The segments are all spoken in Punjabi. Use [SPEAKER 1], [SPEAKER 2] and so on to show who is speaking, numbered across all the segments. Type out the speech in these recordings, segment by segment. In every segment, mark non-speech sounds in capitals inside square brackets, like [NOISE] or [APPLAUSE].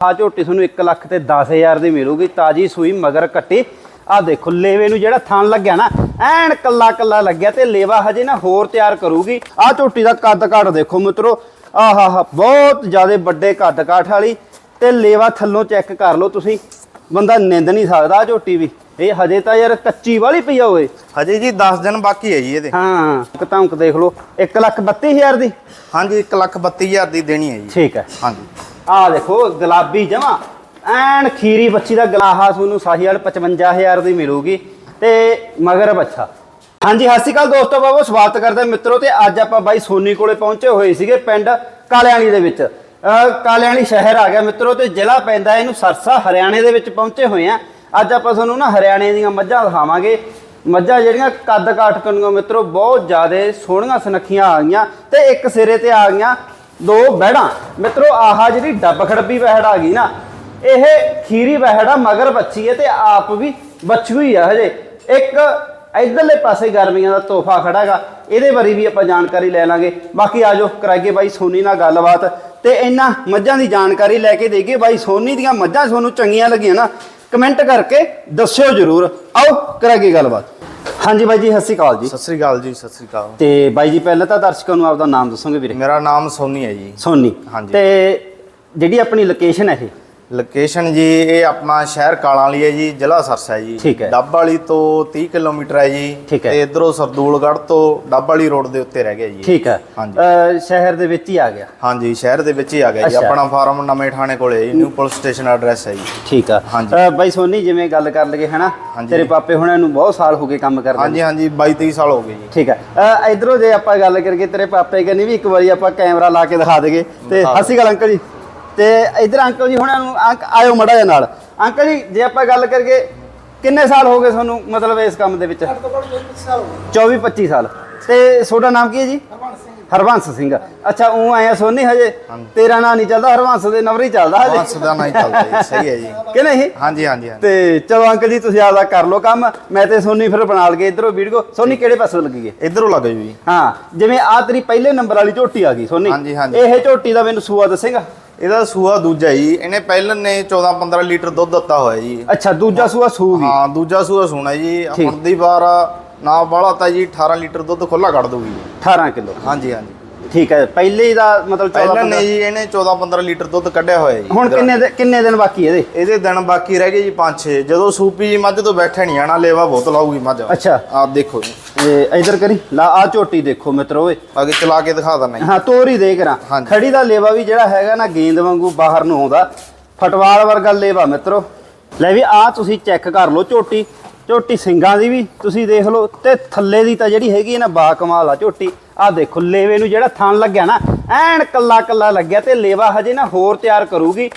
[SPEAKER 1] ਆ ਝੋਟੀ ਤੁਹਾਨੂੰ 1 ਲੱਖ ਤੇ 10000 ਦੀ ਮਿਲੂਗੀ ਤਾਜੀ ਸੂਈ ਮਗਰ ਕੱਟੀ। ਆ ਦੇਖੋ ਲੇਵੇ ਨੂੰ ਜਿਹੜਾ ਥਣ ਲੱਗਿਆ ਨਾ ਐਨ ਕੱਲਾ ਕੱਲਾ ਲੱਗਿਆ ਤੇ ਲੇਵਾ ਹਜੇ ਨਾ ਹੋਰ ਤਿਆਰ ਕਰੂਗੀ। ਆ ਝੋਟੀ ਦਾ ਕੱਦ ਕਾਠ ਦੇਖੋ ਮਿੱਤਰੋ ਆਹਾ ਹਾ ਬਹੁਤ ਜ਼ਿਆਦਾ ਵੱਡੇ ਕੱਦ ਕਾਠ ਵਾਲੀ ਤੇ ਲੇਵਾ ਥੱਲੋਂ ਚੈੱਕ ਕਰ ਲਓ ਤੁਸੀਂ ਬੰਦਾ ਨਿੰਦ ਨਹੀਂ ਸਕਦਾ ਆਹ ਝੋਟੀ ਵੀ। ਇਹ ਹਜੇ ਤਾਂ ਯਾਰ ਕੱਚੀ ਵਾਲੀ ਪਈ ਆ ਓਏ।
[SPEAKER 2] ਹਜੇ ਜੀ 10 ਦਿਨ ਬਾਕੀ ਹੈ ਜੀ ਇਹਦੇ।
[SPEAKER 1] ਹਾਂ ਇੱਕ ਧਮਕ ਦੇਖ ਲਓ 1 ਲੱਖ 32000 ਦੀ।
[SPEAKER 2] ਹਾਂਜੀ 1 ਲੱਖ 32000 ਦੀ ਦੇਣੀ ਹੈ ਜੀ।
[SPEAKER 1] ਠੀਕ ਹੈ।
[SPEAKER 2] ਹਾਂਜੀ।
[SPEAKER 1] ਆ ਦੇਖੋ, ਗੁਲਾਬੀ ਜਮਾ। ਐਨ ਖੀਰੀ ਬੱਚੀ ਦਾ ਗਲਾਹਾ ਤੁਹਾਨੂੰ ਸਾਹੀਵਾਲ 55000 ਦੀ ਮਿਲੂਗੀ ਤੇ ਮਗਰ ਬੱਚਾ। ਹਾਂਜੀ, ਸਤਿ ਸ਼੍ਰੀ ਅਕਾਲ ਦੋਸਤੋ ਬਾਬੋ ਸਵਾਗਤ ਕਰਦੇ ਹਾਂ ਮਿੱਤਰੋ ਤੇ ਅੱਜ ਆਪਾਂ ਬਾਈ ਸੋਨੀ ਕੋਲੇ ਪਹੁੰਚੇ ਹੋਏ ਸੀਗੇ ਪਿੰਡ ਕਾਲਿਆਣੀ ਦੇ ਵਿੱਚ। ਅਹ ਕਾਲਿਆਣੀ ਸ਼ਹਿਰ ਆ ਗਿਆ ਮਿੱਤਰੋ ਤੇ ਜ਼ਿਲ੍ਹਾ ਪੈਂਦਾ ਇਹਨੂੰ ਸਰਸਾ, ਹਰਿਆਣੇ ਦੇ ਵਿੱਚ ਪਹੁੰਚੇ ਹੋਏ ਆ। ਅੱਜ ਆਪਾਂ ਤੁਹਾਨੂੰ ਨਾ ਹਰਿਆਣੇ ਦੀਆਂ ਮੱਝਾਂ ਦਿਖਾਵਾਂਗੇ। ਮੱਝਾਂ ਜਿਹੜੀਆਂ ਕੱਦ ਕਾਠ ਕੰਨੋਂ ਮਿੱਤਰੋ, ਬਹੁਤ ਜ਼ਿਆਦਾ ਸੋਹਣੀਆਂ, ਸੁਨੱਖੀਆਂ ਆ ਗਈਆਂ ਤੇ ਇੱਕ ਸਿਰੇ ਤੇ ਆ ਗਈਆਂ। ਦੋ ਬਹਿੜਾਂ। ਮਿੱਤਰੋ, ਆਹ ਜਿਹੜੀ ਡੱਬ ਖੜੱਬੀ ਬਹਿੜ ਆ ਗਈ ਨਾ, ਇਹ ਖੀਰੀ ਬਹਿੜ ਆ, ਮਗਰ ਬੱਚੀ ਹੈ ਤੇ ਆਪ ਵੀ ਬੱਚੂ ਹੀ ਆ ਹਜੇ। ਇੱਕ ਇਧਰਲੇ ਪਾਸੇ ਗਰਮੀਆਂ ਦਾ ਤੋਹਫਾ ਖੜਾਗਾ ਇਹਦੇ ਬਾਰੇ ਵੀ ਆਪਾਂ ਜਾਣਕਾਰੀ ਲੈ ਲਾਂਗੇ। ਬਾਕੀ ਆਜੋ ਕਰਾਈਏ ਬਾਈ ਸੋਨੀ ਨਾਲ ਗੱਲਬਾਤ ਤੇ ਇਹਨਾਂ ਮੱਝਾਂ ਦੀ ਜਾਣਕਾਰੀ ਲੈ ਕੇ ਦੇਈਏ। ਬਾਈ ਸੋਨੀ ਦੀਆਂ ਮੱਝਾਂ ਤੁਹਾਨੂੰ ਚੰਗੀਆਂ ਲੱਗੀਆਂ ਨਾ, ਕਮੈਂਟ ਕਰਕੇ ਦੱਸਿਓ ਜਰੂਰ। ਆਓ ਕਰਾਂਗੇ ਗੱਲਬਾਤ। ਹਾਂਜੀ ਬਾਈ ਜੀ ਸਤਿ ਸ਼੍ਰੀ ਅਕਾਲ ਜੀ।
[SPEAKER 2] ਸਤਿ ਸ੍ਰੀ ਅਕਾਲ ਜੀ ਸਤਿ ਸ੍ਰੀ ਅਕਾਲ।
[SPEAKER 1] ਤੇ ਬਾਈ ਜੀ ਪਹਿਲਾਂ ਤਾਂ ਦਰਸ਼ਕਾਂ ਨੂੰ ਆਪਦਾ ਨਾਮ ਦੱਸੋਗੇ ਵੀਰੇ?
[SPEAKER 2] ਮੇਰਾ ਨਾਮ ਸੋਨੀ ਹੈ ਜੀ।
[SPEAKER 1] ਸੋਨੀ।
[SPEAKER 2] ਹਾਂਜੀ।
[SPEAKER 1] ਤੇ ਜਿਹੜੀ ਆਪਣੀ ਲੋਕੇਸ਼ਨ ਹੈ ਇਹ?
[SPEAKER 2] ਲੋਕੇਸ਼ਨ ਜੀ ਇਹ ਆਪਣਾ ਸ਼ਹਿਰ ਕਾਲਾਂ ਵਾਲੀ ਹੈ ਜੀ ਜ਼ਿਲ੍ਹਾ ਸਰਸਾ ਹੈ ਜੀ।
[SPEAKER 1] ਠੀਕ ਹੈ।
[SPEAKER 2] ਡੱਬ ਵਾਲੀ ਤੋਂ 30 ਕਿਲੋਮੀਟਰ ਹੈ ਜੀ।
[SPEAKER 1] ਠੀਕ ਹੈ।
[SPEAKER 2] ਤੇ ਇਧਰੋਂ ਸਰਦੂਲਗੜ੍ਹ ਤੋਂ ਡੱਬ ਵਾਲੀ ਰੋਡ ਦੇ ਉੱਤੇ ਰਹਿ ਗਿਆ ਜੀ।
[SPEAKER 1] ਠੀਕ ਹੈ।
[SPEAKER 2] ਹਾਂਜੀ।
[SPEAKER 1] ਅਹ ਸ਼ਹਿਰ ਦੇ ਵਿੱਚ ਹੀ ਆ ਗਿਆ।
[SPEAKER 2] ਹਾਂਜੀ ਸ਼ਹਿਰ ਦੇ ਵਿੱਚ ਹੀ ਆ ਗਿਆ ਜੀ।
[SPEAKER 1] ਅੱਛਾ।
[SPEAKER 2] ਆਪਣਾ ਫਾਰਮ ਨਵੇਂ ਥਾਣੇ ਕੋਲੇ ਹੈ ਜੀ। ਨਿਊ ਪੁਲਿਸ ਸਟੇਸ਼ਨ ਐਡਰੈਸ ਹੈ ਜੀ।
[SPEAKER 1] ਠੀਕ ਆ।
[SPEAKER 2] ਹਾਂਜੀ।
[SPEAKER 1] ਅਹ ਬਾਈ ਸੋਨੀ ਜਿਵੇਂ ਗੱਲ ਕਰ ਲਗੇ ਹਨਾ?
[SPEAKER 2] ਹਾਂਜੀ।
[SPEAKER 1] ਤੇਰੇ ਪਾਪੇ ਹੁਣਾਂ ਨੂੰ ਬਹੁਤ ਸਾਲ ਹੋ ਗਏ ਕੰਮ ਕਰਦੇ
[SPEAKER 2] ਹਾਂਜੀ ਹਾਂਜੀ 22 23 ਸਾਲ ਹੋ ਗਏ ਜੀ।
[SPEAKER 1] ਠੀਕ ਹੈ। ਇਧਰੋਂ ਜੇ ਆਪਾਂ ਗੱਲ ਕਰਕੇ ਤੇਰੇ ਪਾਪੇ ਕਹਿੰਦੇ ਵੀ ਇੱਕ ਵਾਰੀ ਆਪਾਂ ਕੈਮਰਾ ਲਾ ਕੇ ਦਿਖਾ ਦਈਏ। ਤੇ
[SPEAKER 2] ਦਿਖਾ
[SPEAKER 1] ਹਸੀ ਗੱਲ ਅੰਕਲ ਜੀ। ਤੇ ਇਧਰ ਅੰਕਲ ਜੀ ਹੁਣਾਂ ਨੂੰ ਅੰਕ ਆਇਓ ਮੜਾ ਜਿਹਾ ਨਾਲ। ਅੰਕਲ ਜੀ ਜੇ ਆਪਾਂ ਗੱਲ ਕਰਕੇ ਕਿੰਨੇ ਸਾਲ ਹੋ ਗਏ ਤੁਹਾਨੂੰ ਮਤਲਬ ਇਸ ਕੰਮ ਦੇ ਵਿੱਚ? 24 25 ਸਾਲ ਤੇ ਤੁਹਾਡਾ ਨਾਮ ਕੀ ਹੈ ਜੀ? ਹਰਵੰਸ ਸਿੰਘ। ਅੱਛਾ ਉਹ ਆਇਆ ਸੋਨੀ ਹਜੇ? ਤੇਰਾ ਨਾਂ ਨਹੀਂ ਚੱਲਦਾ ਹਰਵੰਸ ਦੇ ਨਵਰੀ ਚੱਲਦਾ ਹਜੇ।
[SPEAKER 2] ਬਾਂਸ ਦਾ ਨਹੀਂ ਚੱਲਦਾ ਜੀ ਸਹੀ ਹੈ ਜੀ। [LAUGHS]
[SPEAKER 1] ਕਿ ਨਹੀਂ?
[SPEAKER 2] ਹਾਂਜੀ ਹਾਂਜੀ ਹਾਂਜੀ।
[SPEAKER 1] ਤੇ ਚਲੋ ਅੰਕਲ ਜੀ ਤੁਸੀਂ ਆਪਦਾ ਕਰ ਲਓ ਕੰਮ। ਮੈਂ ਤੇ ਸੋਨੀ ਫਿਰ ਬਣਾ ਲਗੇ ਇਧਰੋਂ ਵੀਡੀਓ। ਸੋਨੀ ਕਿਹੜੇ ਪਾਸੋਂ ਲੱਗੀਏ
[SPEAKER 2] ਇਧਰੋਂ ਲੱਗ ਜਾਓ ਜੀ।
[SPEAKER 1] ਹਾਂ ਜਿਵੇਂ ਆ ਤੇਰੀ ਪਹਿਲੇ ਨੰਬਰ ਵਾਲੀ ਝੋਟੀ ਆ ਗਈ ਸੋਨੀ।
[SPEAKER 2] ਹਾਂਜੀ, ਹਾਂਜੀ।
[SPEAKER 1] ਇਹ ਝੋਟੀ ਦਾ ਮੈਨੂੰ ਸੂਆ ਦੱਸੇਗਾ?
[SPEAKER 2] ਇਹਦਾ ਸੂਆ ਦੂਜਾ ਜੀ ਇਹਨੇ ਪਹਿਲਾਂ ਨੇ 14 15 ਲੀਟਰ ਦੁੱਧ ਦਿੱਤਾ ਹੋਇਆ ਜੀ।
[SPEAKER 1] ਅੱਛਾ ਦੂਜਾ ਸੂਆ ਸੂਗੀ
[SPEAKER 2] ਹਾਂ ਦੂਜਾ ਸੂਆ ਸੋਣਾ ਜੀ। ਹੁਣ ਦੀ ਵਾਰ ਨਾ ਵਾਲਾ ਤਾਂ ਜੀ 18 ਲੀਟਰ ਦੁੱਧ ਖੁੱਲਾ ਕੱਢ ਦੂਗੀ
[SPEAKER 1] 18 ਕਿਲੋ।
[SPEAKER 2] ਹਾਂਜੀ ਹਾਂਜੀ।
[SPEAKER 1] ਠੀਕ ਹੈ ਪਹਿਲੇ ਹੀ ਦਾ ਮਤਲਬ 14
[SPEAKER 2] ਪਹਿਲਾਂ ਨੇ ਜੀ ਇਹਨੇ 14 15 ਲੀਟਰ ਦੁੱਧ ਕੱਢਿਆ ਹੋਇਆ ਜੀ
[SPEAKER 1] ਹੁਣ ਕਿੰਨੇ ਦਿ- ਕਿੰਨੇ ਦਿਨ ਬਾਕੀ ਇਹਦੇ?
[SPEAKER 2] ਇਹਦੇ ਦਿਨ ਬਾਕੀ ਰਹਿ ਗਏ ਜੀ 5-6 ਜਦੋਂ ਸੂਪੀ ਜੀ ਮੱਝ ਤੋਂ ਬੈਠੇ ਨਹੀਂ ਆਣਾ ਲੇਵਾ ਬਹੁਤ ਲਾਊਗੀ ਮੱਝ।
[SPEAKER 1] ਅੱਛਾ।
[SPEAKER 2] ਆਹ ਦੇਖੋ ਜੀ।
[SPEAKER 1] ਇਹ ਇਧਰ ਕਰੀ ਲਾ ਆ ਝੋਟੀ ਦੇਖੋ ਮਿੱਤਰੋ ਓਏ।
[SPEAKER 2] ਅੱਗੇ ਚਲਾ ਕੇ ਦਿਖਾ ਦਿੰਦਾ ਜੀ।
[SPEAKER 1] ਹਾਂ ਤੋਰ ਹੀ ਦੇਖ ਰਾਂ
[SPEAKER 2] ਹਾਂਜੀ।
[SPEAKER 1] ਖੜੀ ਦਾ ਲੇਵਾ ਵੀ ਜਿਹੜਾ ਹੈਗਾ ਨਾ ਗੇਂਦ ਵਾਂਗੂ ਬਾਹਰ ਨੂੰ ਆਉਂਦਾ। ਫਟਵਾਲ ਵਰਗਾ ਲੇਵਾ ਮਿੱਤਰੋ। ਲੈ ਵੀ ਆ ਤੁਸੀਂ ਚੈੱਕ ਕਰ ਲਓ ਝੋਟੀ। ਝੋਟੀ ਸਿੰਘਾਂ ਦੀ ਵੀ ਤੁਸੀਂ ਦੇਖ ਲਓ। ਤੇ ਥੱਲੇ ਦੀ ਤਾਂ ਜਿਹੜੀ ਹੈਗੀ ਹੈ ਨਾ ਬਾ ਕਮਾਲ ਆ ਝੋਟੀ। ਆ ਦੇਖੋ ਲੇਵੇ ਨੂੰ ਜਿਹੜਾ ਥਣ ਲੱਗਿਆ ਨਾ ਐਨ ਕੱਲਾ ਕੱਲਾ ਲੱਗਿਆ ਤੇ ਲੇਵਾ ਹਜੇ ਨਾ ਹੋਰ ਤਿਆਰ ਕਰੂਗੀ।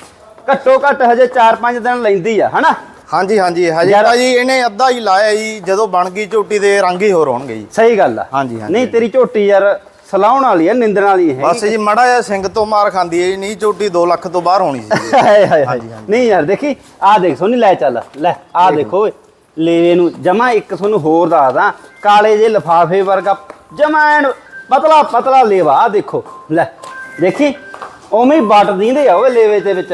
[SPEAKER 1] ਘੱਟੋ ਘੱਟ ਹਜੇ 4-5 ਦਿਨ ਲੈਂਦੀ ਆ ਹਨਾ?
[SPEAKER 2] ਹਾਂਜੀ ਹਾਂਜੀ ਹਜੇ ਤਾਂ ਜੀ ਇਹਨੇ ਅੱਧਾ ਹੀ ਲਾਇਆ ਜੀ ਜਦੋਂ ਬਣ ਗਈ ਝੋਟੀ ਦੇ ਰੰਗ ਹੀ ਹੋਰ ਹੋਣਗੇ ਜੀ।
[SPEAKER 1] ਸਹੀ ਗੱਲ ਆ।
[SPEAKER 2] ਹਾਂਜੀ, ਹਾਂਜੀ।
[SPEAKER 1] ਨਹੀਂ ਤੇਰੀ ਝੋਟੀ ਯਾਰ ਸਲਾਉਣ ਵਾਲੀ ਆ ਨਿੰਦਣ ਵਾਲੀ ਹੈ
[SPEAKER 2] ਬਸ ਜੀ ਮੜਾ ਜਿਹਾ ਸਿੰਘ ਤੋਂ ਮਾਰ ਖਾਂਦੀ ਹੈ ਜੀ ਨਹੀਂ ਝੋਟੀ 2 ਲੱਖ ਤੋਂ ਬਾਹਰ ਹੋਣੀ ਸੀ। ਜੀ। [LAUGHS]
[SPEAKER 1] ਹਾਏ ਹਾਏ। ਨਹੀਂ ਯਾਰ ਦੇਖੀ ਆ ਦੇਖ ਸੋਨੀ ਲੈ ਚੱਲ ਲੈ ਆ ਦੇਖੋ। ਓਏ ਲੇਵੇ ਨੂੰ ਜਮਾ ਇੱਕ ਤੁਹਾਨੂੰ ਹੋਰ ਦੱਸਦਾ ਕਾਲੇ ਜੇ ਲਫਾਫੇ ਵਰਗਾ ਜਮਾ ਪਤਲਾ ਪਤਲਾ ਲੇਵਾ ਆ ਦੇਖੋ। ਲੈ ਦੇਖੀ? ਉਵੇਂ ਹੀ ਵੱਟ ਦਿੰਦੇ ਆ ਓਏ ਲੇਵੇ ਦੇ ਵਿੱਚ।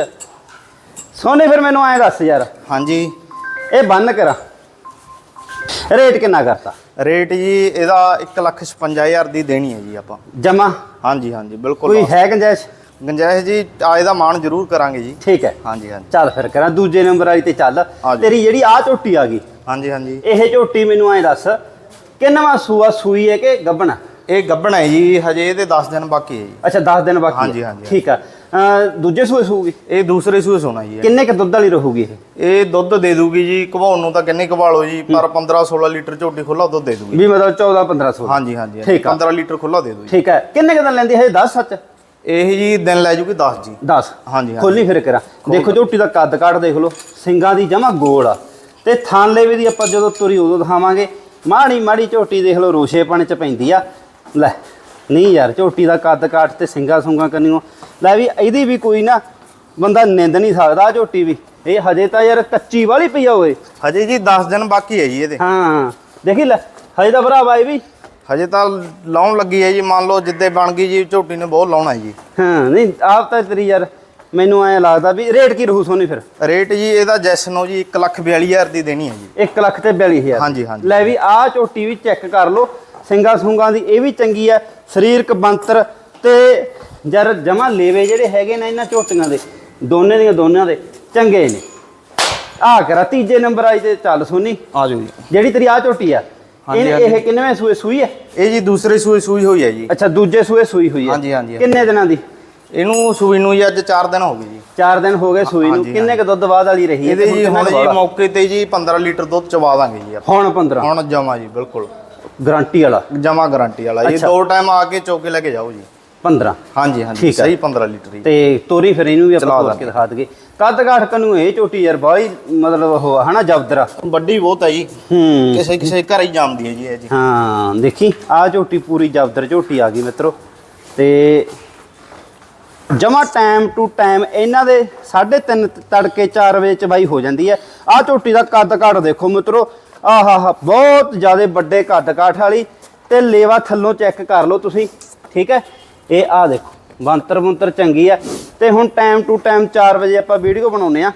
[SPEAKER 1] ਸੋਨੀ ਫਿਰ ਮੈਨੂੰ ਐਂ ਦੱਸ ਯਾਰ।
[SPEAKER 2] ਹਾਂਜੀ।
[SPEAKER 1] ਇਹ ਬੰਨ ਕਰਾ। ਰੇਟ ਕਿੰਨਾ ਕਰਤਾ?
[SPEAKER 2] ਰੇਟ ਜੀ ਇਹਦਾ 156000 ਦੀ ਦੇਣੀ ਹੈ ਜੀ ਆਪਾਂ।
[SPEAKER 1] ਜਮਾ?
[SPEAKER 2] ਹਾਂਜੀ ਹਾਂਜੀ ਬਿਲਕੁਲ।
[SPEAKER 1] ਕੋਈ ਹੈ ਗੰਜਾਇਸ਼?
[SPEAKER 2] ਗੰਜਾਇਸ਼ ਜੀ ਆਏ ਦਾ ਮਾਣ ਜ਼ਰੂਰ ਕਰਾਂਗੇ ਜੀ।
[SPEAKER 1] ਠੀਕ ਹੈ।
[SPEAKER 2] ਹਾਂਜੀ ਹਾਂਜੀ।
[SPEAKER 1] ਚੱਲ ਫਿਰ ਕਰਾਂ ਦੂਜੇ ਨੰਬਰ ਵਾਲੀ ਤੇ ਚੱਲ। ਤੇਰੀ ਜਿਹੜੀ ਆ ਝੋਟੀ ਆ ਗਈ
[SPEAKER 2] ਹਾਂਜੀ ਹਾਂਜੀ।
[SPEAKER 1] ਇਹ ਝੋਟੀ ਮੈਨੂੰ ਐਂ ਦੱਸ ਕਿੰਨਵਾ ਸੂਆ ਸੂਈ ਹੈ ਕਿ ਗੱਬਣਾ
[SPEAKER 2] ਇਹ ਗੱਬਣ ਹੈ ਜੀ ਹਜੇ ਇਹਦੇ 10 ਦਿਨ ਬਾਕੀ ਹੈ ਜੀ।
[SPEAKER 1] ਅੱਛਾ 10 ਦਿਨ ਬਾਕੀ ਹੈ।
[SPEAKER 2] ਹਾਂਜੀ, ਹਾਂਜੀ,
[SPEAKER 1] ਠੀਕ ਆ। ਦੂਜੇ ਸੂਏ ਸੂਗੀ?
[SPEAKER 2] ਇਹ ਦੂਸਰੇ ਸੂਏ ਸੋਣਾ ਜੀ ਇਹ।
[SPEAKER 1] ਕਿੰਨੇ ਕ ਦੁੱਧ ਵਾਲੀ ਰਹੂਗੀ ਇਹ?
[SPEAKER 2] ਇਹ ਦੁੱਧ ਦੇ ਦੂਗੀ ਜੀ ਘਵਾਉਣ ਨੂੰ ਤਾਂ ਕਿੰਨੇ ਘਵਾਲੋ ਜੀ ਪਰ 15 16 ਲੀਟਰ ਝੋਟੀ ਖੁੱਲਾ ਦੁੱਧ ਦੇ ਦੂਗੀ।
[SPEAKER 1] ਵੀ ਮਤਲਬ 14 15 ਸੂਆ
[SPEAKER 2] ਹਾਂਜੀ ਹਾਂਜੀ
[SPEAKER 1] ਠੀਕ ਆ।
[SPEAKER 2] 15 ਲੀਟਰ ਖੁੱਲਾ ਦੇ ਦੂ ਜੀ
[SPEAKER 1] ਠੀਕ ਹੈ ਕਿੰਨੇ ਕ ਦਿਨ ਲੈਂਦੀ ਹੈ 10 ਸੱਚ?
[SPEAKER 2] ਇਹ ਜੀ ਦਿਨ ਲੈ ਜੂਗੀ 10 ਜੀ।
[SPEAKER 1] 10
[SPEAKER 2] ਹਾਂਜੀ, ਹਾਂਜੀ।
[SPEAKER 1] ਖੋਲੀ ਫਿਰ ਕਰਾ ਦੇਖੋ ਝੋਟੀ ਦਾ ਕੱਦ ਕਾਠ ਦੇਖ ਲਓ। ਸਿੰਗਾਂ ਦੀ ਜਮਾ ਗੋਲ ਆ। ਤੇ ਥਾਨ ਲੇਵੇ ਦੀ ਆਪਾਂ ਜਦੋਂ ਤੁਰੀ ਉਦੋਂ ਦਿਖਾਵਾਂਗੇ। ਮਾੜੀ ਮਾੜੀ ਝੋਟੀ ਦੇਖ ਲਓ ਰੋਸ਼ੇਪਣ ਚ ਪੈਂਦੀ ਆ। ਲੈ ਨਹੀਂ ਯਾਰ ਝੋਟੀ ਦਾ ਕੱਦ ਕਾਠ ਤੇ ਸਿੰਗਾ ਸੁੰਗਾ ਕੰਨੀਓ। ਲੈ ਵੀ ਇਹਦੀ ਵੀ ਕੋਈ ਨਾ ਬੰਦਾ ਨਿੰਦ ਨਹੀਂ ਸਕਦਾ ਆਹ ਝੋਟੀ ਵੀ। ਇਹ ਹਜੇ ਤਾਂ ਯਾਰ ਕੱਚੀ ਵਾਲੀ ਪਈ ਆ ਓਏ।
[SPEAKER 2] ਹਜੇ ਜੀ 10 ਦਿਨ ਬਾਕੀ ਹੈ ਜੀ ਇਹਦੇ।
[SPEAKER 1] ਹਾਂ ਦੇਖੀ ਲੈ ਹਜੇ ਤਾਂ ਭਰਾਵਾ ਇਹ ਵੀ।
[SPEAKER 2] ਹਜੇ ਤਾਂ ਲਾਉਣ ਲੱਗੀ ਹੈ ਜੀ ਮੰਨ ਲਓ ਜਿੱਦੇ ਬਣ ਗਈ ਜੀ ਝੋਟੀ ਨੇ ਬਹੁਤ ਲਾਉਣਾ ਜੀ।
[SPEAKER 1] ਹਾਂ ਨਹੀਂ ਆਪ ਤਾਂ ਤੇਰੀ ਯਾਰ ਮੈਨੂੰ ਐਂ ਲੱਗਦਾ ਵੀ ਰੇਟ ਕੀ ਰਹੂ ਸੋਨੀ ਫਿਰ?
[SPEAKER 2] ਰੇਟ ਜੀ ਇਹਦਾ ਜੈਸਨੋ ਜੀ 142000 ਦੀ ਦੇਣੀ ਹੈ ਜੀ।
[SPEAKER 1] 1 ਲੱਖ ਤੇ 42000
[SPEAKER 2] ਹਾਂਜੀ, ਹਾਂਜੀ।
[SPEAKER 1] ਲੈ ਵੀ ਆਹ ਝੋਟੀ ਵੀ ਚੈੱਕ ਕਰ ਲਓ ਸਿੰਗਾ ਸੁੰਗਾ ਦੀ ਇਹ ਵੀ ਚੰਗੀ ਹੈ ਸਰੀਰਕ ਬੰਤਰ ਤੇ ਜਰ ਜਮਾ ਲੇਵੇ ਜਿਹੜੇ ਹੈਗੇ ਨੇ ਇਹਨਾਂ ਝੋਟੀਆਂ ਦੇ ਦੋਨੇ ਦੀਆਂ ਦੋਨਾਂ ਦੇ ਚੰਗੇ ਨੇ। ਆਹ ਕਰਾ ਤੀਜੇ ਨੰਬਰ ਆਈ ਤੇ ਚੱਲ ਸੋਨੀ।
[SPEAKER 2] ਆ ਜਾਓ ਜੀ।
[SPEAKER 1] ਜਿਹੜੀ ਤੇਰੀ ਆ ਝੋਟੀ ਆ
[SPEAKER 2] ਹਾਂਜੀ,
[SPEAKER 1] ਇਹ
[SPEAKER 2] ਹਾਂਜੀ।
[SPEAKER 1] ਕਿੰਨਵੇਂ ਸੂਏ ਸੂਈ ਹੈ?
[SPEAKER 2] ਇਹ ਜੀ ਦੂਸਰੇ ਸੂਏ ਸੂਈ ਹੋਈ ਹੈ ਜੀ।
[SPEAKER 1] ਅੱਛਾ ਦੂਜੇ ਸੂਏ ਸੂਈ ਹੋਈ ਹੈ।
[SPEAKER 2] ਹਾਂਜੀ, ਹਾਂਜੀ, ਹਾਂਜੀ।
[SPEAKER 1] ਕਿੰਨੇ ਦਿਨਾਂ ਦੀ?
[SPEAKER 2] ਇਹਨੂੰ ਸੂਈ ਨੂੰ ਜੀ ਅੱਜ 4 ਦਿਨ ਹੋ ਗਏ ਜੀ।
[SPEAKER 1] 4 ਦਿਨ ਹੋ ਗਏ ਸੂਈ ਨੂੰ।
[SPEAKER 2] ਹਾਂਜੀ,
[SPEAKER 1] ਕਿੰਨੇ ਕ ਦੁੱਧ ਬਾਅਦ ਵਾਲੀ ਰਹੀ ਹੈ
[SPEAKER 2] ਇਹਦੇ
[SPEAKER 1] ਤੇ
[SPEAKER 2] ਜੀ ਹੁਣ ਜੀ
[SPEAKER 1] ਆ?
[SPEAKER 2] ਮੌਕੇ ਤੇ ਜੀ 15 ਲੀਟਰ ਦੁੱਧ ਚਵਾ ਦਾਂਗੇ ਜੀ ਆਪਾਂ।
[SPEAKER 1] ਹੁਣ 15
[SPEAKER 2] ਹੁਣ ਜਮਾ ਜੀ ਬਿਲਕੁਲ।
[SPEAKER 1] ਗਾਰੰਟੀ ਵਾਲਾ?
[SPEAKER 2] ਜਮਾ ਗਾਰੰਟੀ ਵਾਲਾ। ਇਹ। ਦੋ ਟਾਈਮ ਆ ਕੇ ਚੌਕੇ ਲੈ ਕੇ ਜਾਓ ਜੀ।
[SPEAKER 1] 15
[SPEAKER 2] ਹਾਂਜੀ ਹਾਂਜੀ। ਸਹੀ 15 ਲੀਟਰ ਹੀ।
[SPEAKER 1] ਤੇ ਤੋਰੀ ਫਿਰ ਇਹਨੂੰ ਵੀ ਆਪਾਂ ਤੋੜ ਕੇ ਦਿਖਾ ਦਈਏ। ਕੱਦ ਕਾਠ ਕਨੂੰ ਇਹ ਝੋਟੀ ਯਾਰ ਬਾਹਲੀ ਮਤਲਬ ਉਹ ਹਨਾ ਜਬਦਰਾ?
[SPEAKER 2] ਵੱਡੀ ਬਹੁਤ ਹੈ ਜੀ।
[SPEAKER 1] ਹੂੰ।
[SPEAKER 2] ਕਿਸੇ ਕਿਸੇ ਘਰ ਹੀ ਜਾਂਦੀ ਹੈ ਜੀ ਇਹ ਜੀ।
[SPEAKER 1] ਹਾਂ ਦੇਖੀ ਆ ਝੋਟੀ ਪੂਰੀ ਜਬਦਰ ਝੋਟੀ ਆ ਗਈ ਮਿੱਤਰੋ। ਤੇ ਜਮਾ ਟਾਈਮ ਟੂ ਟਾਈਮ ਇਹਨਾਂ ਦੇ 3:30 ਤੜਕੇ 4 ਵਜੇ ਚ ਬਾਈ ਹੋ ਜਾਂਦੀ ਹੈ। ਆ ਝੋਟੀ ਦਾ ਕੱਦ ਕਾਠ ਦੇਖੋ ਮਿੱਤਰੋ ਆਹਾ ਹਾ ਬਹੁਤ ਜ਼ਿਆਦਾ ਵੱਡੇ ਕੱਦ ਕਾਠ ਵਾਲੀ ਤੇ ਲੇਵਾ ਥੱਲੋਂ ਚੈੱਕ ਕਰ ਲਓ ਤੁਸੀਂ ਠੀਕ ਹੈ? ਇਹ ਆ ਦੇਖੋ ਬੰਤਰ ਬੰਤਰ ਚੰਗੀ ਹੈ। ਤੇ ਹੁਣ ਟਾਈਮ ਟੂ ਟਾਈਮ 4 ਵਜੇ ਆਪਾਂ ਵੀਡੀਓ ਬਣਾਉਨੇ ਆ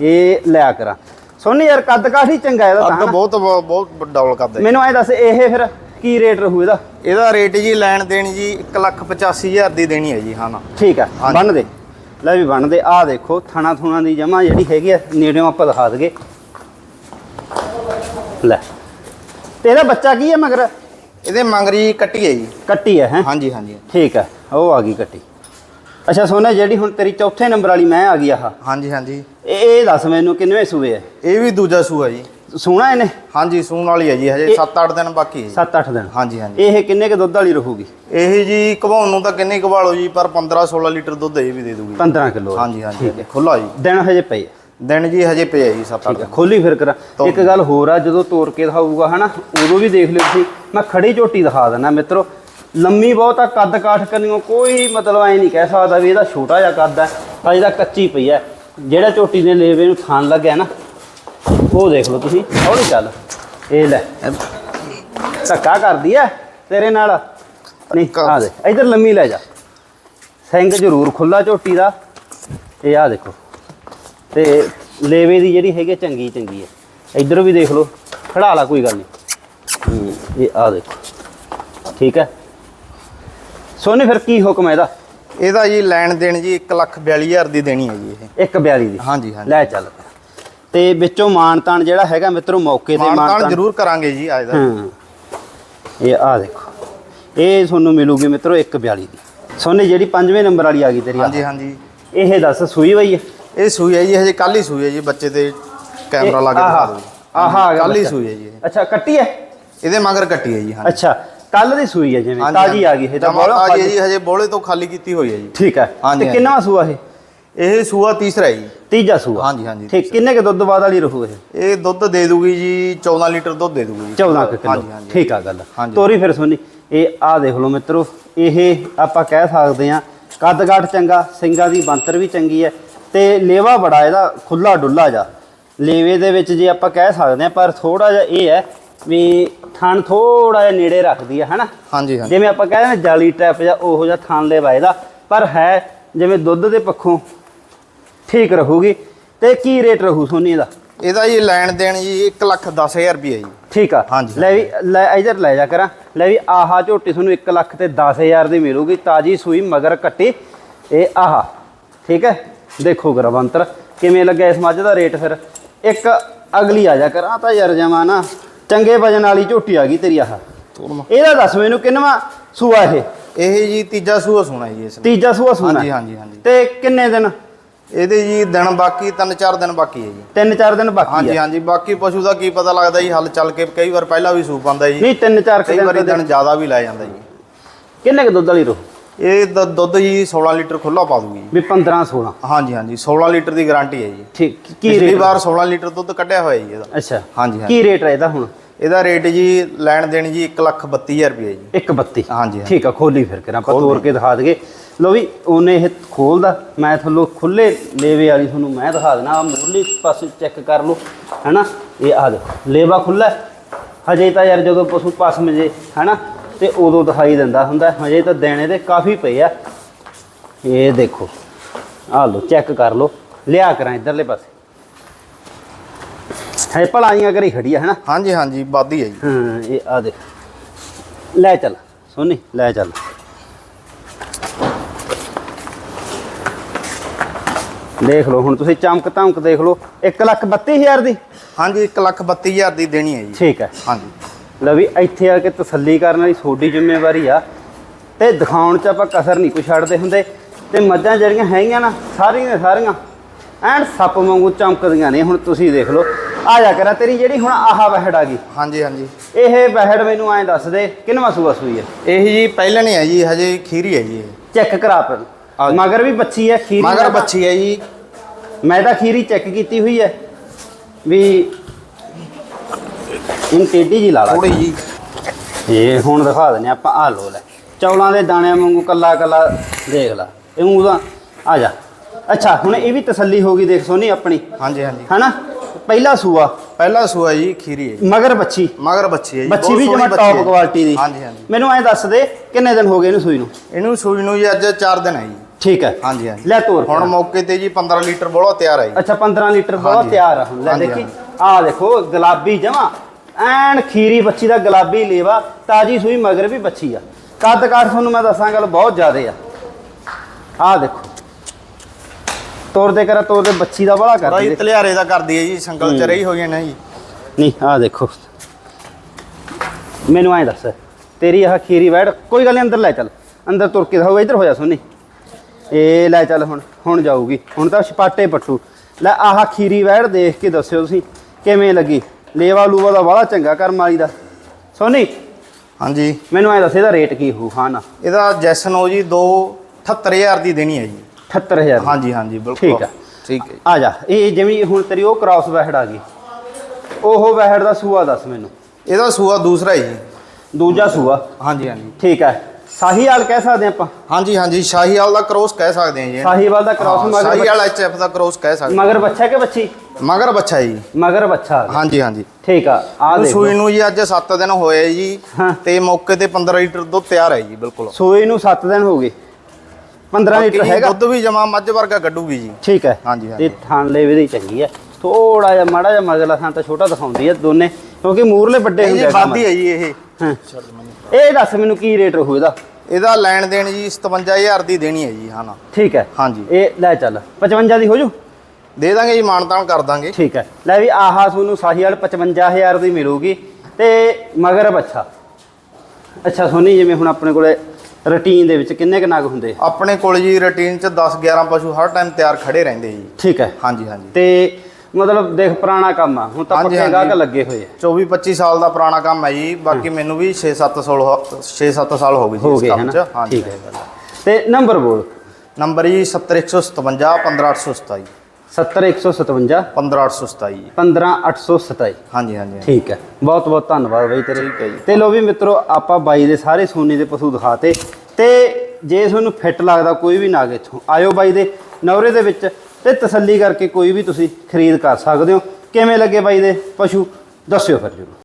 [SPEAKER 1] ਇਹ ਲਿਆ ਕਰਾਂ। ਸੋਨੀ ਯਾਰ ਕੱਦ ਕਾਠ ਹੀ ਚੰਗਾ ਇਹਦਾ ਤਾਂ?
[SPEAKER 2] ਬਹੁਤ ਬਹੁਤ ਡਬਲ ਕਰਦਾ
[SPEAKER 1] ਮੈਨੂੰ ਐ ਦੱਸ ਇਹ ਫਿਰ ਕੀ ਰੇਟ ਰਹੂ ਇਹਦਾ?
[SPEAKER 2] ਇਹਦਾ ਰੇਟ ਜੀ ਲੈਣ ਦੇਣ ਜੀ 185000 ਦੀ ਦੇਣੀ ਹੈ ਜੀ ਹਾਂ ਨਾ।
[SPEAKER 1] ਠੀਕ ਆ
[SPEAKER 2] ਹਾਂਜੀ।
[SPEAKER 1] ਬੰਨ ਦੇ ਲੈ ਵੀ ਬੰਨ ਦੇ ਆ ਦੇਖੋ ਥਣਾ ਥੁਣਾ ਦੀ ਜਮਾ ਜਿਹੜੀ ਹੈਗੀ ਆ ਨੇੜਿਓਂ ਆਪਾਂ ਦਿਖਾ ਦਗੇ ਲੈ। ਤੇ ਇਹਦਾ ਬੱਚਾ ਕੀ ਹੈ ਮਗਰ?
[SPEAKER 2] ਇਹਦੇ ਮੰਗਰੀ ਕੱਟੀ ਹੈ ਜੀ।
[SPEAKER 1] ਕੱਟੀ ਹੈ ਹੈ?
[SPEAKER 2] ਹਾਂਜੀ ਹਾਂਜੀ।
[SPEAKER 1] ਠੀਕ ਆ ਉਹ ਆ ਗਈ ਕੱਟੀ। ਅੱਛਾ ਸੋਨਾ ਜਿਹੜੀ ਹੁਣ ਤੇਰੀ ਚੌਥੇ ਨੰਬਰ ਵਾਲੀ ਮੈਂ ਆ ਗਈ ਆਹ।
[SPEAKER 2] ਹਾਂਜੀ ਹਾਂਜੀ।
[SPEAKER 1] ਇਹ ਇਹ ਦੱਸ ਮੈਨੂੰ ਕਿੰਨਵੇਂ ਸੂਏ ਹੈ?
[SPEAKER 2] ਇਹ ਵੀ ਦੂਜਾ ਸੂਆ ਜੀ।
[SPEAKER 1] ਸੋਣਾ ਇਹਨੇ?
[SPEAKER 2] ਹਾਂਜੀ ਸੂਣ ਵਾਲੀ ਹੈ ਜੀ ਹਜੇ
[SPEAKER 1] ਇਹ-
[SPEAKER 2] 7-8 ਦਿਨ ਬਾਕੀ ਹੈ ਜੀ।
[SPEAKER 1] 7-8 ਦਿਨ।
[SPEAKER 2] ਹਾਂਜੀ ਹਾਂਜੀ।
[SPEAKER 1] ਇਹ ਕਿੰਨੇ ਕ ਦੁੱਧ ਵਾਲੀ ਰਹੂਗੀ?
[SPEAKER 2] ਇਹ ਜੀ ਘਵਾਉਣ ਨੂੰ ਤਾਂ ਕਿੰਨੀ ਘਵਾਲੋ ਜੀ ਪਰ 15-16 ਲੀਟਰ ਦੁੱਧ ਇਹ ਵੀ ਦੇ ਦੂਗੀ
[SPEAKER 1] 15 ਕਿਲੋ।
[SPEAKER 2] ਹਾਂਜੀ ਹਾਂਜੀ। ਖੁੱਲਾ ਜੀ।
[SPEAKER 1] ਦਿਨ ਹਜੇ ਪਏ
[SPEAKER 2] ਦਿਨ ਜੀ ਹਜੇ ਪਿਆ ਜੀ 7-8
[SPEAKER 1] ਠੀਕ ਹੈ ਖੋਲੀ ਫਿਰ ਕਰਾਂ। ਇੱਕ ਗੱਲ ਹੋਰ ਆ ਜਦੋਂ ਤੋੜ ਕੇ ਦਿਖਾਊਗਾ ਹਨਾ ਉਦੋਂ ਵੀ ਦੇਖ ਲਿਓ ਤੁਸੀਂ। ਮੈਂ ਖੜੀ ਝੋਟੀ ਦਿਖਾ ਦਿੰਦਾ ਮਿੱਤਰੋ। ਲੰਮੀ ਬਹੁਤ ਆ ਕੱਦ ਕਾਠ ਕਰਨੀਓ ਕੋਈ ਮਤਲਬ ਐ ਨਹੀਂ ਕਹਿ ਸਕਦਾ ਵੀ ਇਹਦਾ ਛੋਟਾ ਜਿਹਾ ਕੱਦ ਹੈ ਤਾਂ ਕੱਚੀ ਪਈ ਹੈ ਜਿਹੜਾ ਝੋਟੀ ਦੇ ਲੇਵੇ ਨੂੰ ਥਾਨ ਲੱਗਿਆ ਨਾ ਉਹ ਦੇਖ ਲਓ ਤੁਸੀਂ ਹੌਲੀ ਚੱਲ। ਇਹ ਲੈ। ਧੱਕਾ ਕਰਦੀ ਐ ਤੇਰੇ ਨਾਲ। ਨਹੀਂ। ਆ ਦੇ ਇਧਰ ਲੰਮੀ ਲੈ ਜਾ। ਸਿੰਘ ਜ਼ਰੂਰ ਖੁੱਲਾ ਝੋਟੀ ਦਾ। ਇਹ ਆ ਦੇਖੋ। ਤੇ ਲੇਵੇ ਦੀ ਜਿਹੜੀ ਹੈਗੀ ਚੰਗੀ ਚੰਗੀ ਹੈ ਇਧਰ ਵੀ ਦੇਖ ਲਓ ਖੜਾ ਲਾ ਕੋਈ ਗੱਲ ਨਹੀਂ ਇਹ ਆ ਦੇਖੋ। ਠੀਕ ਹੈ? ਸੋਨੇ ਫਿਰ ਕੀ ਹੁਕਮ ਹੈ ਇਹਦਾ?
[SPEAKER 2] ਇਹਦਾ ਜੀ ਲੈਣ ਦੇਣ ਜੀ 142000 ਦੀ ਦੇਣੀ ਹੈ ਜੀ ਇਹ।
[SPEAKER 1] 142 ਦੀ?
[SPEAKER 2] ਹਾਂਜੀ ਹਾਂਜੀ।
[SPEAKER 1] ਲੈ ਚੱਲ। ਤੇ ਵਿੱਚੋਂ ਮਾਨਤਾਨ ਜਿਹੜਾ ਹੈਗਾ ਮਿੱਤਰੋ ਮੌਕੇ ਤੇ
[SPEAKER 2] ਮਾਨਤਾਨ ਜ਼ਰੂਰ ਕਰਾਂਗੇ ਜੀ ਅੱਜ ਦਾ।
[SPEAKER 1] ਹਾਂ। ਇਹ ਆ ਦੇਖੋ। ਇਹ ਤੁਹਾਨੂੰ ਮਿਲੂਗੀ ਮਿੱਤਰੋ 142 ਦੀ। ਸੋਨੇ ਜਿਹੜੀ ਪੰਜਵੇਂ ਨੰਬਰ ਵਾਲੀ ਆ ਗਈ ਤੇਰੀ।
[SPEAKER 2] ਹਾਂਜੀ ਹਾਂਜੀ।
[SPEAKER 1] ਇਹ ਦੱਸ ਸੂਈ ਹੋਈ ਹੈ
[SPEAKER 2] ਇਹ ਸੂਈ ਹੈ ਜੀ ਹਜੇ ਕੱਲ ਹੀ ਸੂਈ ਹੈ ਜੀ ਬੱਚੇ ਤੇ ਕੈਮਰਾ ਲਾ ਕੇ ਦਿਖਾ ਦਿਓ।
[SPEAKER 1] ਆਹਾ ਆ ਗਿਆ
[SPEAKER 2] ਕੱਲ ਹੀ
[SPEAKER 1] ਬੱਚਾ।
[SPEAKER 2] ਸੂਈ ਹੈ ਜੀ ਇਹ।
[SPEAKER 1] ਅੱਛਾ ਕੱਟੀ ਹੈ?
[SPEAKER 2] ਇਹਦੇ ਮਗਰ ਕੱਟੀ ਹੈ ਜੀ ਹਾਂਜੀ।
[SPEAKER 1] ਅੱਛਾ ਕੱਲ ਦੀ ਸੂਈ ਹੈ ਜਿਵੇਂ ਤਾਜੀ ਆ ਗਈ ਇਹ ਤਾਂ
[SPEAKER 2] ਤਾਜ਼ੀ ਹੈ ਜੀ ਹਜੇ। ਬੋਲੇ ਤੋਂ ਖਾਲੀ ਕੀਤੀ ਹੋਈ ਹੈ ਜੀ।
[SPEAKER 1] ਠੀਕ ਹੈ।
[SPEAKER 2] ਹਾਂਜੀ,
[SPEAKER 1] ਤੇ ਕਿੰਨਾ ਸੂਆ ਇਹ?
[SPEAKER 2] ਇਹ ਸੂਆ ਤੀਸਰਾ ਹੈ ਜੀ।
[SPEAKER 1] ਤੀਜਾ ਸੂਆ?
[SPEAKER 2] ਹਾਂਜੀ, ਹਾਂਜੀ,
[SPEAKER 1] ਠੀਕ ਕਿੰਨੇ ਕੇ ਦੁੱਧ ਬਾਅਦ ਵਾਲੀ ਰਹੂ ਇਹ?
[SPEAKER 2] ਇਹ ਦੁੱਧ ਦੇ ਦੂਗੀ ਜੀ 14 ਲੀਟਰ ਦੁੱਧ ਦੇ ਦੂਗੀ ਜੀ।
[SPEAKER 1] 14 ਕੁ ਕਿਲੋ।
[SPEAKER 2] ਹਾਂਜੀ ਹਾਂਜੀ।
[SPEAKER 1] ਠੀਕ ਆ ਗੱਲ।
[SPEAKER 2] ਹਾਂਜੀ।
[SPEAKER 1] ਤੋਰੀ ਫਿਰ ਸੋਨੀ ਇਹ ਆ ਦੇਖ ਲਓ ਮਿੱਤਰੋ ਇਹ ਆਪਾਂ ਕਹਿ ਸਕਦੇ ਆ ਕੱਦਗਾਠ ਚੰਗਾ ਸਿੰਗਾ ਦੀ ਬੰਤਰ ਵੀ ਚੰਗੀ ਹੈ ਤੇ ਲੇਵਾ ਬੜਾ ਇਹਦਾ ਖੁੱਲਾ ਡੁੱਲਾ ਜਾ ਲੇਵੇ ਦੇ ਵਿੱਚ ਜੇ ਆਪਾਂ ਕਹਿ ਸਕਦੇ ਆ ਪਰ ਥੋੜਾ ਜਿਹਾ ਇਹ ਹੈ ਵੀ ਥਣ ਥੋੜਾ ਜਿਹਾ ਨੇੜੇ ਰੱਖਦੀ ਹੈ ਹਨਾ?
[SPEAKER 2] ਹਾਂਜੀ ਹਾਂਜੀ।
[SPEAKER 1] ਜਿਵੇਂ ਆਪਾਂ ਕਹਿੰਦੇ ਨੇ ਜਾਲੀ ਟੈਪ ਜਾਂ ਉਹੋ ਜਿਹਾ ਥਣ ਲੇਵਾ ਇਹਦਾ ਪਰ ਹੈ ਜਿਵੇਂ ਦੁੱਧ ਦੇ ਪੱਖੋਂ ਠੀਕ ਰਹੂਗੀ। ਤੇ ਕੀ ਰੇਟ ਰਹੂ ਸੋਨੀ ਇਹਦਾ?
[SPEAKER 2] ਇਹਦਾ ਜੀ ਲੈਣ ਦੇਣ ਜੀ 1 ਲੱਖ 10000 ਰੁਪਏ ਜੀ।
[SPEAKER 1] ਠੀਕ ਆ।
[SPEAKER 2] ਹਾਂਜੀ।
[SPEAKER 1] ਲੈ ਵੀ ਲੈ ਇਧਰ ਲੈ ਜਾ ਕਰਾਂ। ਲੈ ਵੀ ਆਹਾ ਝੋਟੀ ਤੁਹਾਨੂੰ 1 ਲੱਖ ਤੇ 10000 ਦੀ ਮਿਲੂਗੀ ਤਾਜੀ ਸੂਈ ਮਗਰ ਕੱਟੀ। ਇਹ ਆਹਾ ਠੀਕ ਹੈ? ਦੇਖੋ ਗਰਵੰਤਰ ਕਿਵੇਂ ਲੱਗਿਆ ਇਸ ਮੱਝ ਦਾ ਰੇਟ ਫਿਰ? ਇੱਕ ਅਗਲੀ ਆ ਜਾ ਕਰਾਂ ਤਾਂ ਯਾਰ ਜਮਾ ਨਾ ਚੰਗੇ ਵਜਨ ਵਾਲੀ ਝੋਟੀ ਆ ਗਈ ਤੇਰੀ ਆਹ। ਇਹਦਾ ਦੱਸ ਮੈਨੂੰ ਕਿੰਨਵਾ ਸੂਆ ਇਹ?
[SPEAKER 2] ਇਹ ਜੀ ਤੀਜਾ ਸੂਆ ਸੁਣਾ ਜੀ ਇਸ।
[SPEAKER 1] ਤੀਜਾ ਸੂਆ ਸੂਣਾ।
[SPEAKER 2] ਹਾਂਜੀ ਹਾਂਜੀ ਹਾਂਜੀ।
[SPEAKER 1] ਤੇ ਕਿੰਨੇ ਦਿਨ?
[SPEAKER 2] ਇਹਦੇ ਜੀ ਦਿਨ ਬਾਕੀ ਤਿੰਨ ਚਾਰ ਦਿਨ ਬਾਕੀ ਹੈ ਜੀ।
[SPEAKER 1] ਤਿੰਨ ਚਾਰ ਦਿਨ ਬਾਕੀ
[SPEAKER 2] ਹਾਂਜੀ ਹਾਂਜੀ ਬਾਕੀ ਪਸ਼ੂ ਦਾ ਕੀ ਪਤਾ ਲੱਗਦਾ ਜੀ ਹਲ ਚੱਲ ਕੇ ਕਈ ਵਾਰ ਪਹਿਲਾਂ ਵੀ ਸੂਪ ਆਉਂਦਾ ਜੀ।
[SPEAKER 1] ਨਹੀਂ ਤਿੰਨ ਚਾਰ ਕੁ
[SPEAKER 2] ਕਈ ਵਾਰੀ
[SPEAKER 1] ਦਿਨ
[SPEAKER 2] ਦਿਨ ਜ਼ਿਆਦਾ ਵੀ ਲੈ ਜਾਂਦਾ ਜੀ।
[SPEAKER 1] ਕਿੰਨੇ ਕੁ ਦੁੱਧ ਵਾਲੀ ਰੋ
[SPEAKER 2] ਇਹ ਦ- ਦੁੱਧ ਜੀ 16 ਲੀਟਰ ਖੁੱਲਾ ਪਾ ਦੂਗੀ ਜੀ।
[SPEAKER 1] ਵੀ 15 16
[SPEAKER 2] ਹਾਂਜੀ ਹਾਂਜੀ 16 ਲੀਟਰ ਦੀ ਗਾਰੰਟੀ ਹੈ ਜੀ।
[SPEAKER 1] ਠੀਕ ਕੀ
[SPEAKER 2] ਪਿਛਲੀ
[SPEAKER 1] ਰੇਟ
[SPEAKER 2] ਵਾਰ 16 ਲੀਟਰ ਦੁੱਧ ਕੱਢਿਆ ਹੋਇਆ ਜੀ ਇਹਦਾ।
[SPEAKER 1] ਅੱਛਾ
[SPEAKER 2] ਹਾਂਜੀ ਹਾਂਜੀ।
[SPEAKER 1] ਕੀ ਰੇਟ ਹੈ ਇਹਦਾ ਹੁਣ?
[SPEAKER 2] ਇਹਦਾ ਰੇਟ ਜੀ ਲੈਣ ਦੇਣ ਜੀ 1 ਲੱਖ 32000 ਰੁਪਏ ਜੀ।
[SPEAKER 1] 132
[SPEAKER 2] ਹਾਂਜੀ, ਹਾਂਜੀ।
[SPEAKER 1] ਠੀਕ ਆ ਖੋਲੀ ਫਿਰ ਕਰਾਂ ਆਪਾਂ ਤੋੜ ਕੇ ਦਿਖਾ ਦਗੇ ਲੋ ਵੀ ਉਹਨੇ ਇਹ ਖੋਲਦਾ ਮੈਂ ਤੁਹਾਨੂੰ ਖੁੱਲੇ ਲੇਵੇ ਵਾਲੀ ਤੁਹਾਨੂੰ ਮੈਂ ਦਿਖਾ ਦੇਣਾ ਆ ਮੂਰਲੀ ਪਾਸੇ ਚੈੱਕ ਕਰ ਲਓ ਹੈਨਾ? ਇਹ ਆ ਦੇਖੋ ਲੇਵਾ ਖੁੱਲਾ ਹਜੇ ਤਾਂ ਯਾਰ ਜਦੋਂ ਪਸ਼ੂ ਪਸਮ ਜੇ ਹੈਨਾ? ਤੇ ਉਦੋਂ ਦਿਖਾਈ ਦਿੰਦਾ ਹੁੰਦਾ ਹਜੇ ਤਾਂ ਦੇਣੇ ਤੇ ਕਾਫੀ ਪਏ ਆ। ਇਹ ਦੇਖੋ ਆ ਲਓ ਚੈੱਕ ਕਰ ਲਓ ਲਿਆ ਕਰਾਂ ਇਧਰਲੇ ਪਾਸੇ। ਹੈ ਭਲਾਈਆਂ ਕਰੀ ਖੜੀ ਆ ਹਨਾ?
[SPEAKER 2] ਹਾਂਜੀ ਹਾਂਜੀ ਵਾਦੀ ਹੈ ਜੀ।
[SPEAKER 1] ਹਾਂ ਇਹ ਆ ਦੇ ਲੈ ਚੱਲ ਸੋਨੀ ਲੈ ਚੱਲ। ਦੇਖ ਲਓ ਹੁਣ ਤੁਸੀਂ ਚਮਕ ਧਮਕ ਦੇਖ ਲਓ 1 ਲੱਖ 32000 ਦੀ?
[SPEAKER 2] ਹਾਂਜੀ 1 ਲੱਖ 32 ਹਜ਼ਾਰ ਦੀ ਦੇਣੀ ਹੈ ਜੀ।
[SPEAKER 1] ਠੀਕ ਹੈ।
[SPEAKER 2] ਹਾਂਜੀ।
[SPEAKER 1] ਲੈ ਵੀ ਇੱਥੇ ਆ ਕੇ ਤਸੱਲੀ ਕਰਨ ਵਾਲੀ ਤੁਹਾਡੀ ਜ਼ਿੰਮੇਵਾਰੀ ਆ। ਤੇ ਦਿਖਾਉਣ ਚ ਆਪਾਂ ਕਸਰ ਨਹੀਂ ਕੋਈ ਛੱਡਦੇ ਹੁੰਦੇ। ਤੇ ਮੱਝਾਂ ਜਿਹੜੀਆਂ ਹੈਗੀਆਂ ਨਾ ਸਾਰੀਆਂ ਦੀਆਂ ਸਾਰੀਆਂ ਐਨ ਸੱਪ ਵਾਂਗੂ ਚਮਕਦੀਆਂ ਨੇ ਹੁਣ ਤੁਸੀਂ ਦੇਖ ਲਓ। ਆ ਜਾ ਕਰਾ ਤੇਰੀ ਜਿਹੜੀ ਹੁਣ ਆਹ ਵਹਿੜ ਆ ਗਈ।
[SPEAKER 2] ਹਾਂਜੀ ਹਾਂਜੀ।
[SPEAKER 1] ਇਹ ਵਹਿੜ ਮੈਨੂੰ ਐਂ ਦੱਸ ਦੇ ਕਿੰਨਵਾਂ ਸੂਆ ਸੂਈ ਹੈ
[SPEAKER 2] ਇਹ ਜੀ ਪਹਿਲਾਂ ਨਹੀਂ ਹੈ ਜੀ ਹਜੇ ਖੀਰੀ ਹੈ ਜੀ ਇਹ।
[SPEAKER 1] ਚੈੱਕ ਕਰਾ ਪਰ। ਮਗਰ ਵੀ ਬੱਚੀ ਹੈ ਖੀਰੀ
[SPEAKER 2] ਮਗਰ ਬੱਚੀ ਹੈ ਜੀ।
[SPEAKER 1] ਮੈਂ ਤਾਂ ਖੀਰੀ ਚੈੱਕ ਕੀਤੀ ਹੋਈ ਹੈ ਵੀ ਇਨ ਟੇਢੀ ਜੀ ਲਾ ਲਾ।
[SPEAKER 2] ਥੋੜੀ ਜੀ
[SPEAKER 1] ਇਹ ਹੁਣ ਦਿਖਾ ਦਿੰਦੇ ਆਪਾਂ ਆ ਲੋ ਲੈ। ਚੌਲਾਂ ਦੇ ਦਾਣਿਆਂ ਵਾਂਗੂ ਕੱਲਾ ਕੱਲਾ ਦੇਖ ਲਾ। ਇਹ ਮੂੰਹ ਦਾ ਆ ਜਾ। ਅੱਛਾ ਹੁਣ ਇਹ ਵੀ ਤਸੱਲੀ ਹੋ ਗਈ ਦੇਖ ਸੋਨੀ ਆਪਣੀ।
[SPEAKER 2] ਹਾਂਜੀ ਹਾਂਜੀ।
[SPEAKER 1] ਹਨਾ? ਪਹਿਲਾ ਸੂਆ।
[SPEAKER 2] ਪਹਿਲਾ ਸੂਆ ਜੀ ਖੀਰੀ ਹੈ
[SPEAKER 1] ਮਗਰ ਬੱਚੀ।
[SPEAKER 2] ਮਗਰ ਬੱਚੀ ਹੈ ਜੀ।
[SPEAKER 1] ਬੱਚੀ ਵੀ ਜਮਾ ਟੌਪ। ਕੁਆਲਿਟੀ ਦੀ।
[SPEAKER 2] ਹਾਂਜੀ ਹਾਂਜੀ।
[SPEAKER 1] ਮੈਨੂੰ ਐਂ ਦੱਸ ਦੇ ਕਿੰਨੇ ਦਿਨ ਹੋ ਗਏ ਇਹਨੂੰ ਸੂਈ ਨੂੰ?
[SPEAKER 2] ਇਹਨੂੰ ਸੂਈ ਨੂੰ ਜੀ ਅੱਜ 4 ਦਿਨ ਹੈ ਜੀ।
[SPEAKER 1] ਠੀਕ ਹੈ।
[SPEAKER 2] ਹਾਂਜੀ ਹਾਂਜੀ।
[SPEAKER 1] ਲੈ ਤੋਰ
[SPEAKER 2] ਹੁਣ ਮੌਕੇ ਤੇ ਜੀ 15 ਲੀਟਰ ਬੋਲਾ ਤਿਆਰ ਹੈ ਜੀ।
[SPEAKER 1] ਅੱਛਾ 15 ਲੀਟਰ
[SPEAKER 2] ਹਾਂਜੀ।
[SPEAKER 1] ਤਿਆਰ ਆ। ਹੁਣ ਲੈ ਦੇਖੀ। ਆ ਦੇਖੋ ਗੁਲਾਬੀ ਜਮਾ ਐਨ ਖੀਰੀ ਬੱਚੀ ਦਾ ਗੁਲਾਬੀ ਲੇਵਾ ਤਾਜੀ ਸੂਈ ਮਗਰ ਵੀ ਬੱਚੀ ਆ। ਕੱਦ ਕਾਠ ਤੁਹਾਨੂੰ ਮੈਂ ਦੱਸਾਂ ਗੱਲ ਬਹੁਤ ਜ਼ਿਆਦੇ ਆ। ਆ ਦੇਖੋ। ਤੋਰ ਦੇ ਕਰਾ ਤੋਰ ਦੇ ਬੱਚੀ ਦਾ ਬੜਾ
[SPEAKER 2] ਬਾਈ
[SPEAKER 1] ਕਰਦੀ
[SPEAKER 2] ਤਲਿਆਰੇ ਦਾ ਕਰਦੀ ਹੈ ਜੀ ਸੰਗਲ ਚ ਰਹੀ ਹੋਈ ਨਾ ਜੀ
[SPEAKER 1] ਨਹੀਂ ਆ ਦੇਖੋ। ਮੈਨੂੰ ਐਂ ਦੱਸ ਤੇਰੀ ਆਹ ਖੀਰੀ ਵੈੜ ਕੋਈ ਗੱਲ ਨਹੀਂ ਅੰਦਰ ਲੈ ਚੱਲ। ਅੰਦਰ ਤੁਰ ਕੇ ਹੋਵੇ ਇੱਧਰ ਹੋ ਜਾ ਸੋਨੀ। ਇਹ ਲੈ ਚੱਲ ਹੁਣ ਹੁਣ ਜਾਊਗੀ। ਹੁਣ ਤਾਂ ਛਪਾਟੇ ਪੱਟੂ। ਲੈ ਆਹ ਖੀਰੀ ਵੈੜ ਦੇਖ ਕੇ ਦੱਸਿਓ ਤੁਸੀਂ ਕਿਵੇਂ ਲੱਗੀ? ਲੇਵਾ ਲੂਵਾ ਦਾ ਬੜਾ ਚੰਗਾ ਕਰਮ ਵਾਲੀ ਦਾ। ਸੋਨੀ
[SPEAKER 2] ਹਾਂਜੀ।
[SPEAKER 1] ਮੈਨੂੰ ਐਂ ਦੱਸ ਇਹਦਾ ਰੇਟ ਕੀ ਹੋਊ? ਹਾਂ ਨਾ।
[SPEAKER 2] ਇਹਦਾ ਜੈਸਨ ਹੋ ਜੀ 2 78000 ਦੀ ਦੇਣੀ ਹੈ ਜੀ।
[SPEAKER 1] 78000
[SPEAKER 2] ਹਾਂਜੀ ਹਾਂਜੀ ਬਿਲਕੁਲ।
[SPEAKER 1] ਠੀਕ ਆ।
[SPEAKER 2] ਠੀਕ ਹੈ।
[SPEAKER 1] ਆ ਜਾ ਇਹ ਜਿਵੇਂ ਹੁਣ ਤੇਰੀ ਉਹ ਕ੍ਰਾਸ ਵੈੜ ਆ ਗਈ। ਉਹ ਵੈੜ ਦਾ ਸੂਆ ਦੱਸ ਮੈਨੂੰ।
[SPEAKER 2] ਇਹਦਾ ਸੂਆ ਦੂਸਰਾ ਹੈ ਜੀ।
[SPEAKER 1] ਦੂਜਾ ਸੂਆ।
[SPEAKER 2] ਹਾਂਜੀ ਹਾਂਜੀ।
[SPEAKER 1] ਠੀਕ ਹੈ ਸਾਹੀਵਾਲ ਕਹਿ ਸਕਦੇ ਆਪਾਂ
[SPEAKER 2] ਹਾਂਜੀ ਹਾਂਜੀ ਸ਼ਾਹੀਵਾਲ ਦਾ ਕ੍ਰੋਸ ਕਹਿ ਸਕਦੇ ਹਾਂ ਜੀ।
[SPEAKER 1] ਸਾਹੀਵਾਲ ਦਾ ਕ੍ਰਾਸ ਮਗਰ
[SPEAKER 2] ਸ਼ਾਹੀਵਾਲ ਐਚਐਫ ਦਾ ਕ੍ਰੋਸ ਕਹਿ ਸਕਦੇ
[SPEAKER 1] ਮਗਰ ਬੱਚਾ ਕਿ ਬੱਚੀ।
[SPEAKER 2] ਮਗਰ ਬੱਚਾ ਜੀ
[SPEAKER 1] ਮਗਰ ਬੱਚਾ।
[SPEAKER 2] ਹਾਂਜੀ ਹਾਂਜੀ
[SPEAKER 1] ਠੀਕ ਆ ਆ ਦੇਖ
[SPEAKER 2] ਸੂਈ ਨੂੰ ਜੀ ਅੱਜ 7 ਦਿਨ ਹੋਏ ਜੀ
[SPEAKER 1] ਹਾਂ।
[SPEAKER 2] ਤੇ ਮੌਕੇ ਤੇ 15 ਲੀਟਰ ਦੁੱਧ ਤਿਆਰ ਹੈ ਜੀ ਬਿਲਕੁਲ
[SPEAKER 1] ਸੂਈ ਨੂੰ 7 ਦਿਨ ਹੋ ਗਏ 15 ਲੀਟਰ
[SPEAKER 2] ਜੀ
[SPEAKER 1] ਹੈਗਾ
[SPEAKER 2] ਦੁੱਧ ਵੀ ਜਮਾ ਮੱਝ ਵਰਗਾ ਕੱਢੂਗੀ ਜੀ
[SPEAKER 1] ਠੀਕ ਹੈ
[SPEAKER 2] ਹਾਂਜੀ, ਹਾਂਜੀ।
[SPEAKER 1] ਤੇ ਥਾਂ ਲੇਵੇ ਦੀ ਚੰਗੀ ਹੈ ਥੋੜਾ ਜਿਹਾ ਮਾੜਾ ਜਿਹਾ ਮਗਲਾ ਥਾਂ ਤਾਂ ਛੋਟਾ ਦਿਖਾਉਂਦੀ ਹੈ ਦੋਨੇ ਕਿਉਂਕਿ ਮੂਰਲੇ ਵੱਡੇ
[SPEAKER 2] ਇਹ
[SPEAKER 1] ਹੁੰਦੇ
[SPEAKER 2] ਜੀ
[SPEAKER 1] ਆ ਕੰਮ।
[SPEAKER 2] ਖਾਦੀ ਹੈ ਜੀ ਇਹ
[SPEAKER 1] ਹਾਂ। ਇਹ ਦੱਸ ਮੈਨੂੰ ਕੀ ਰੇਟ ਰਹੂ ਇਹਦਾ?
[SPEAKER 2] ਇਹਦਾ ਲੈਣ ਦੇਣ ਜੀ 57000 ਦੀ ਦੇਣੀ ਹੈ ਜੀ ਹਾਂ ਨਾ।
[SPEAKER 1] ਠੀਕ ਹੈ।
[SPEAKER 2] ਹਾਂਜੀ।
[SPEAKER 1] ਇਹ ਲੈ ਚੱਲ। 55 ਦੀ ਹੋ ਜੂ
[SPEAKER 2] ਦੇ ਦਾਂਗੇ ਜੀ ਮਾਨਤਾਨ ਕਰ ਦਾਂਗੇ।
[SPEAKER 1] ਠੀਕ ਹੈ। ਲੈ ਵੀ ਆਹਾ ਤੁਹਾਨੂੰ ਸਾਹੀਵਾਲ 55000 ਦੀ ਮਿਲੂਗੀ ਤੇ ਮਗਰ ਬੱਚਾ। ਅੱਛਾ ਸੋਨੀ ਜਿਵੇਂ ਹੁਣ ਆਪਣੇ ਕੋਲੇ ਰੁਟੀਨ ਦੇ ਵਿੱਚ ਕਿੰਨੇ ਕੁ ਨਗ ਹੁੰਦੇ?
[SPEAKER 2] ਆਪਣੇ ਕੋਲ ਜੀ ਰੂਟੀਨ ਚ 10 11 ਪਸ਼ੂ ਹਰ ਟਾਈਮ ਤਿਆਰ ਖੜੇ ਰਹਿੰਦੇ ਜੀ।
[SPEAKER 1] ਠੀਕ ਹੈ।
[SPEAKER 2] ਹਾਂਜੀ ਹਾਂਜੀ।
[SPEAKER 1] ਤੇ ਮਤਲਬ ਦੇਖ ਪੁਰਾਣਾ ਕੰਮ ਆ। ਹੁਣ ਤਾਂ
[SPEAKER 2] ਹਾਂਜੀ,
[SPEAKER 1] ਪੱਕੇ ਗਾਹਕ
[SPEAKER 2] ਹਾਂਜੀ।
[SPEAKER 1] ਲੱਗੇ ਹੋਏ ਆ।
[SPEAKER 2] 24 25 ਸਾਲ ਦਾ ਪੁਰਾਣਾ ਕੰਮ ਹੈ ਜੀ। ਬਾਕੀ ਮੈਨੂੰ ਵੀ 6 7 ਸਾਲ 6 7 ਸਾਲ ਹੋ ਗਏ ਜੀ
[SPEAKER 1] ਹੋ
[SPEAKER 2] ਇਸ
[SPEAKER 1] ਗਏ
[SPEAKER 2] ਕੰਮ
[SPEAKER 1] ਹੈ
[SPEAKER 2] ਚ।
[SPEAKER 1] ਨਾ
[SPEAKER 2] ਹਾਂਜੀ
[SPEAKER 1] ਠੀਕ ਹੈ ਤੇ ਨੰਬਰ ਬੋਲ।
[SPEAKER 2] ਨੰਬਰ ਜੀ 70157 15827
[SPEAKER 1] 70157
[SPEAKER 2] 15827
[SPEAKER 1] 15827
[SPEAKER 2] ਹਾਂਜੀ ਹਾਂਜੀ
[SPEAKER 1] ਠੀਕ ਹੈ। ਬਹੁਤ ਬਹੁਤ ਧੰਨਵਾਦ ਬਾਈ ਤੇਰੇ।
[SPEAKER 2] ਠੀਕ ਹੈ ਜੀ।
[SPEAKER 1] ਤੇ ਲੋ ਵੀ ਮਿੱਤਰੋ ਆਪਾਂ ਬਾਈ ਦੇ ਸਾਰੇ ਸੋਨੇ ਦੇ ਪਸ਼ੂ ਦਿਖਾਤੇ। ਤੇ ਜੇ ਤੁਹਾਨੂੰ ਫਿੱਟ ਲੱਗਦਾ ਕੋਈ ਵੀ ਨਾਗ ਇੱਥੋਂ ਆਇਓ ਬਾਈ ਦੇ ਨਵਰੇ ਦੇ ਵਿੱਚ। ਤੇ ਤਸੱਲੀ ਕਰਕੇ ਕੋਈ ਵੀ ਤੁਸੀਂ ਖਰੀਦ ਕਰ ਸਕਦੇ ਹੋ। ਕਿਵੇਂ ਲੱਗੇ ਬਾਈ ਦੇ ਪਸ਼ੂ? ਦੱਸਿਓ ਫਿਰ ਜਰੂਰ।